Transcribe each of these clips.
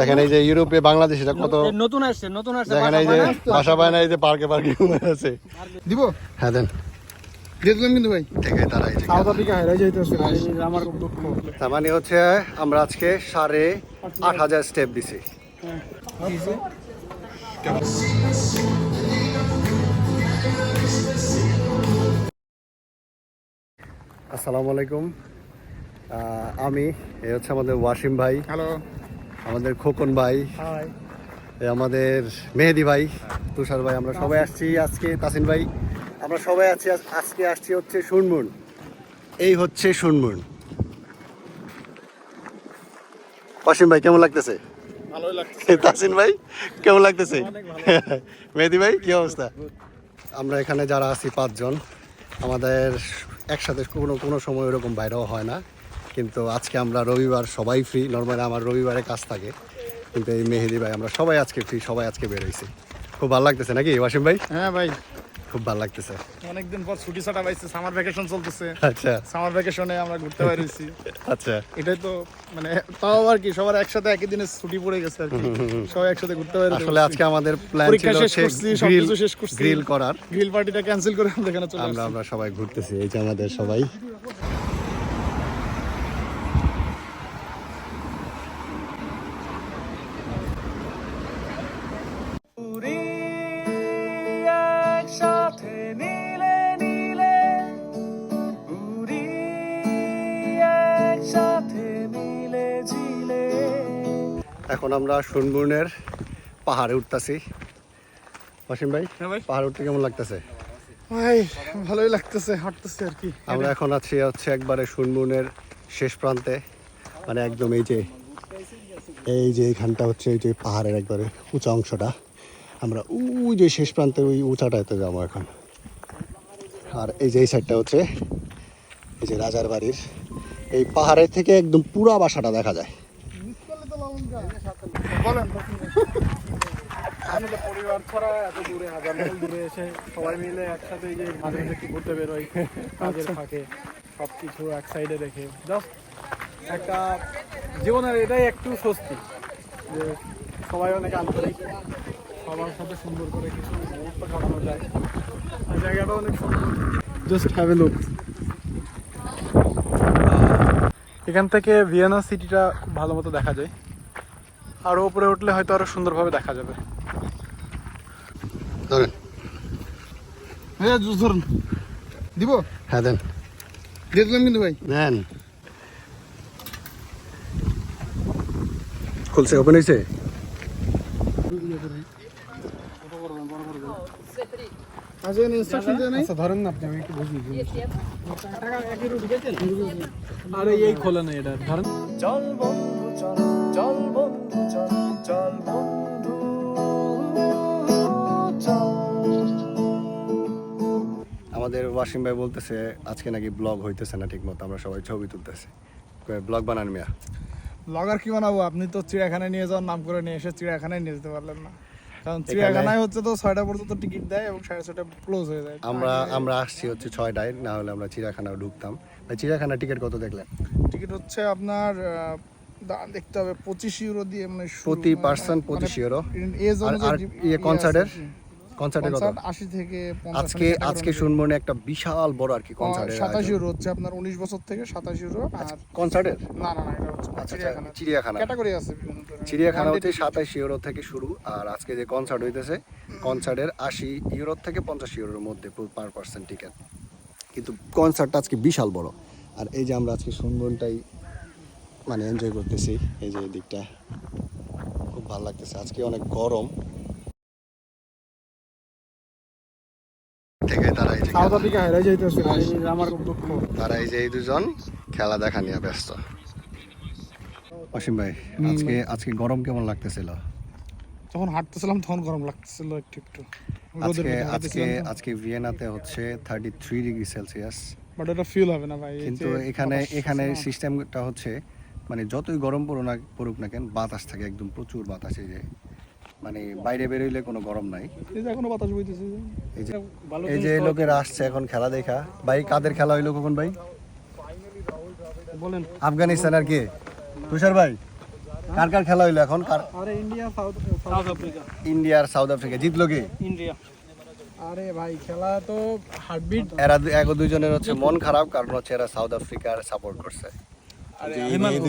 দেখেন এই যে ইউরোপে বাংলাদেশিরা কত নতুন আসছে নতুন আসছে দেখেন এই যে বাসা পায় না এই যে পার্কে পার্কে ঘুমিয়ে আছে। দিব? হ্যাঁ দেন। কিন্তু ভাই। তার মানে হচ্ছে আমরা আজকে সাড়ে আট হাজার স্টেপ দিছি। আসসালামু আলাইকুম। আমি এ হচ্ছে আমাদের ওয়াসিম ভাই। হ্যালো আমাদের খোকন ভাই আমাদের মেহেদি ভাই তুষার ভাই আমরা সবাই আসছি আজকে তাসিন ভাই আমরা সবাই আছি আজকে আসছি হচ্ছে শুনমুন। এই হচ্ছে শুনমুন। অসীম ভাই কেমন লাগতেছে? তাসিন ভাই কেমন লাগতেছে? মেহেদি ভাই কি অবস্থা? আমরা এখানে যারা আছি পাঁচজন আমাদের একসাথে কোনো কোনো সময় ওরকম বাইরেও হয় না। কিন্তু আজকে আমরা রবিবার সবাই ফ্রি নর্মালি আমার রবিবারে কাজ থাকে কিন্তু এই মেহেদি ভাই আমরা সবাই আজকে ফ্রি সবাই আজকে বেরোইছি খুব ভালো লাগতেছে নাকি ওয়াসিম ভাই? হ্যাঁ ভাই। খুব ভালো লাগতেছে। অনেকদিন পর ছুটি ছাটা পাইছে সামার ভ্যাকেশন চলতেছে। আচ্ছা। সামার ভ্যাকেশনে আমরা ঘুরতে আচ্ছা। এটাই তো মানে তাও আর কি সবার একসাথে একই দিনে ছুটি পড়ে গেছে আর কি। সবাই একসাথে ঘুরতে আসলে আজকে আমাদের প্ল্যান ছিল শেষ করছি, গ্রিল শেষ করছি। গ্রিল করার। গ্রিল পার্টিটা ক্যান্সেল করে আমরা এখানে চলে আমরা আমরা সবাই ঘুরতেছি এই যে আমাদের সবাই। এখন আমরা সুনবুনের পাহাড়ে উঠতেছি। অসীম ভাই হ্যাঁ ভাই। পাহাড় উঠতে কেমন লাগতেছে? ভাই ভালোই লাগতেছে হাঁটতেছে আর কি। আমরা এখন আছি হচ্ছে একবারে সুনবুনের শেষ প্রান্তে। মানে একদম এই যে এই যে এইখানটা হচ্ছে এই যে পাহাড়ের একবারে উঁচা অংশটা। আমরা ওই যে শেষ প্রান্তের ওই উঁচাটাতে যাব এখন। আর এই যে এই সাইডটা হচ্ছে এই যে রাজার বাড়ির এই পাহাড়ের থেকে একদম পুরা বাসাটা দেখা যায়। বলেন আমাদের পরিবার ছাড়া এত দূরে হাজার মাইল দূরে এসে সবাই মিলে একসাথে যে মাঝে মাঝে একটু ঘুরতে বেরোই কাজের ফাঁকে সব কিছু এক সাইডে রেখে জাস্ট একটা জীবনের এটাই একটু স্বস্তি যে সবাই অনেক আন্তরিক সবার সাথে সুন্দর করে কিছু মুহূর্ত কাটানো যায়। জায়গাটা অনেক সুন্দর। জাস্ট হ্যাভ এ লুক এখান থেকে ভিয়েনা সিটিটা খুব ভালো মতো দেখা যায়। আর উপরে উঠলে হয়তো আরও সুন্দরভাবে দেখা যাবে। ধরেন। হ্যাঁ জুস ধরুন। দিব? হ্যাঁ দেন। দিয়ে দিলাম কিন্তু ভাই। নেন খুলছে ওপেন হয়েছে আচ্ছা ইনস্ট্রাকশন দেয় নাই? আচ্ছা ধরেন না আপনি আমি একটু বুঝি আরে এই খোলা নাই এটা ধরেন। চল বন্ধু চল চল বন্ধু চল চল বন্ধু চল। আমাদের ওয়াসিম ভাই বলতেছে আজকে নাকি ব্লগ হইতেছে না ঠিক মতো আমরা সবাই ছবি তুলতেছি। ব্লগ বানান মিয়া। ব্লগার কি বানাবো? আপনি তো চিড়িয়াখানায় নিয়ে যাওয়ার নাম করে নিয়ে এসে চিড়িয়াখানায় নিয়ে যেতে পারলেন না। কারণ চিড়িয়াখানায় হচ্ছে তো ছয়টা পর্যন্ত টিকিট দেয় এবং সাড়ে ছয়টা ক্লোজ হয়ে যায়। আমরা আমরা আসছি হচ্ছে ছয়টায় না হলে আমরা চিড়িয়াখানায় ঢুকতাম। চিড়িয়াখানা টিকিট কত দেখলেন? টিকিট হচ্ছে আপনার দেখতে হবে পঁচিশ ইউরো দিয়ে মানে প্রতি মানে- পার্সন মানে পঁচিশ ইউরো আর কনসার্টের আর কনসার্টের কত কনসার্ট আশি থেকে পঞ্চাশ আজকে আজকে শুনব না একটা বিশাল বড় আর কি কনসার্টের সাতাশ ইউরো হচ্ছে আপনার উনিশ বছর থেকে সাতাশ ইউরো আর কনসার্টের না না না এটা হচ্ছে আচ্ছা চিড়িয়াখানা। চিড়িয়াখানা। ক্যাটাগরি আছে চিড়িয়াখানা হচ্ছে ticket। সাতাশ ইউরো থেকে শুরু আর আজকে যে কনসার্ট হইতেছে কনসার্টের আশি ইউরো থেকে পঞ্চাশ ইউরোর মধ্যে পার পার্সেন্ট টিকিট কিন্তু কনসার্টটা আজকে বিশাল বড়। আর এই যে আমরা আজকে সুন্দরটাই মানে এনজয় করতেছি এই যে দিকটা খুব ভালো লাগতেছে। আজকে অনেক গরম থেকে তারা এই যে আওতা দিকে হারাই যাইতেছে আমার খুব দুঃখ। তারা এই যে এই দুজন খেলা দেখা নিয়ে ব্যস্ত। অসীম ভাই আজকে আজকে গরম কেমন লাগতেছিল? যখন হাঁটতেছিলাম তখন গরম লাগতেছিল একটু একটু। আজকে আজকে আজকে ভিয়েনাতে হচ্ছে thirty three degree Celsius but ওটা ফিল হবে না ভাই কিন্তু এখানে এখানে সিস্টেমটা হচ্ছে মানে যতই গরম পড়ুক না পড়ুক না কেন বাতাস থাকে একদম প্রচুর বাতাস এই যে। মানে বাইরে বেরোইলে কোনো গরম নাই। এই যে এখনও বাতাস বইতেছে। এই যে এই যে লোকেরা আসছে এখন খেলা দেখা। ভাই কাদের খেলা হইল কখন ভাই? বলেন। আফগানিস্তান আর কি? তুষার ভাই কার কার খেলা হইল এখন? কার আরে ইন্ডিয়া সাউথ সাউথ আফ্রিকা। ইন্ডিয়ার সাউথ আফ্রিকা। জিতলো কে? ইন্ডিয়া। আরে ভাই খেলা তো হার্টবিট। এরা এক দুইজনের হচ্ছে মন খারাপ কারণ হচ্ছে এরা সাউথ আফ্রিকার সাপোর্ট করছে। আরে এই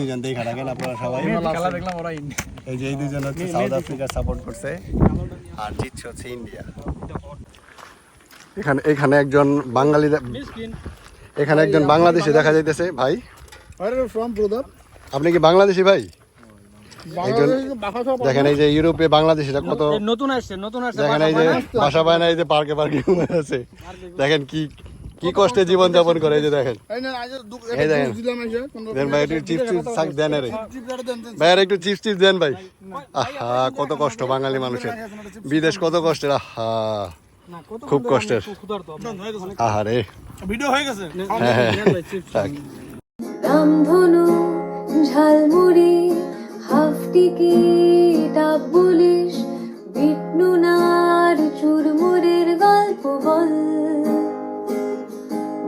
যে দেখা থাকেন আপনারা সবাই। খেলা দেখলাম ওরা ইন্ডিয়া এই যে এই দুজন হচ্ছে সাউথ সাপোর্ট করছে। আর জিতছে হচ্ছে ইন্ডিয়া। এখানে এখানে একজন বাঙালি এখানে একজন বাংলাদেশি দেখা যাইতেছে ভাই। আপনি কি বাংলাদেশি ভাই? দেখেন এই যে ইউরোপে বাংলাদেশিরা কত নতুন আসছে নতুন আসছে দেখেন এই যে বাসা পায় না এই যে পার্কে পার্কে আছে। দেখেন কি কি কষ্টে জীবন যাপন করে এই যে দেখেন। এই দেখেন। দেন ভাই একটু চিপস চিপস থাক দেন রে ভাই আর একটু চিপস চিপস দেন ভাই। আহা কত কষ্ট বাঙালি মানুষের। বিদেশ কত কষ্টের আহা। খুব কষ্টের। আহারে। ভিডিও হয়ে গেছে। হ্যাঁ হ্যাঁ থাক। রামধনু ঝালমুড়ি হাফ টিকিট আপ পুলিশ বিটনুনার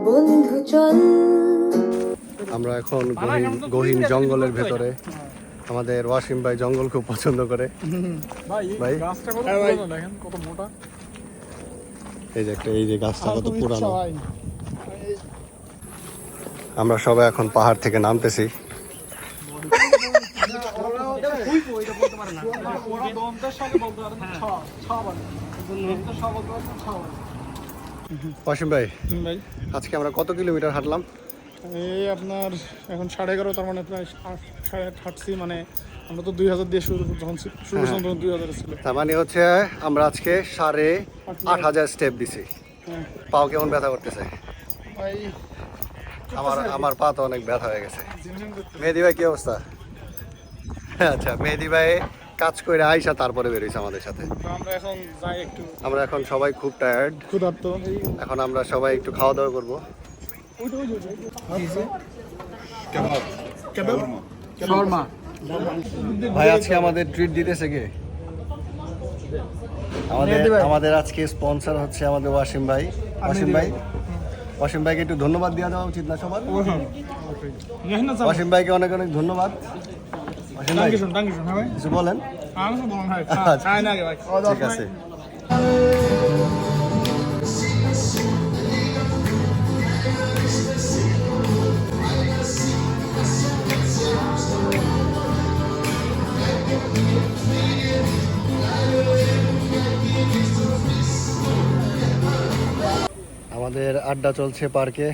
বন্ধু চল। আমরা এখন গহীন গহীন জঙ্গলের ভেতরে। আমাদের ওয়াসিম ভাই জঙ্গল খুব পছন্দ করে। ভাই। কত মোটা। এই যে একটা এই যে গাছটা কত পুরানো। আমরা সবাই এখন পাহাড় থেকে নামতেছি। ওরা দন্তের সঙ্গে বলতে পারে না ছ ছ বলে। দন্তের ছ বলতে পারে না ছ বলে। ওয়াসিম ভাই ভাই। আজকে আমরা কত কিলোমিটার হাঁটলাম? এই আপনার এখন সাড়ে এগারো তার মানে প্রায় সাড়ে আট হাঁটছি মানে আমরা তো দুই হাজার দিয়ে শুরু যখন শুরু করছিলাম তখন দুই হাজার ছিল। তার মানে হচ্ছে আমরা আজকে সাড়ে আট হাজার স্টেপ দিছি। হ্যাঁ। পাও কেমন ব্যথা করতেছে? ভাই আমার আমার পা তো অনেক ব্যথা হয়ে গেছে। মেহেদি ভাই কি অবস্থা? আচ্ছা মেহেদি ভাই কাজ করে আইসা তারপরে বেরোইছে আমাদের সাথে। আমরা এখন যাই একটু আমরা এখন সবাই খুব টায়ার্ড ক্ষুধার্ত। এখন আমরা সবাই একটু খাওয়া দাওয়া করব ভাই আজকে আমাদের ট্রিট দিতেছে কে? আমাদের আমাদের আজকে স্পন্সর হচ্ছে আমাদের ওয়াসিম ভাই। ওয়াসিম ভাই? ওয়াসিম ভাইকে একটু ধন্যবাদ দেওয়া দেওয়া উচিত না সবার? ওয়াসিম ভাইকে অনেক অনেক ধন্যবাদ। হ্যাঁ কিছু বলেন? আমি তো বললাম ভাই। আচ্ছা। খাই না আগে ভাই। ঠিক আছে। আমাদের আড্ডা চলছে পার্কে।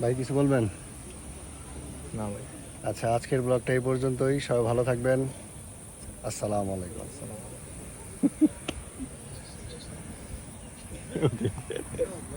ভাই কিছু বলবেন? না ভাই। আচ্ছা আজকের ব্লগটা এই পর্যন্তই। সবাই ভালো থাকবেন। আসসালাম আলাইকুম।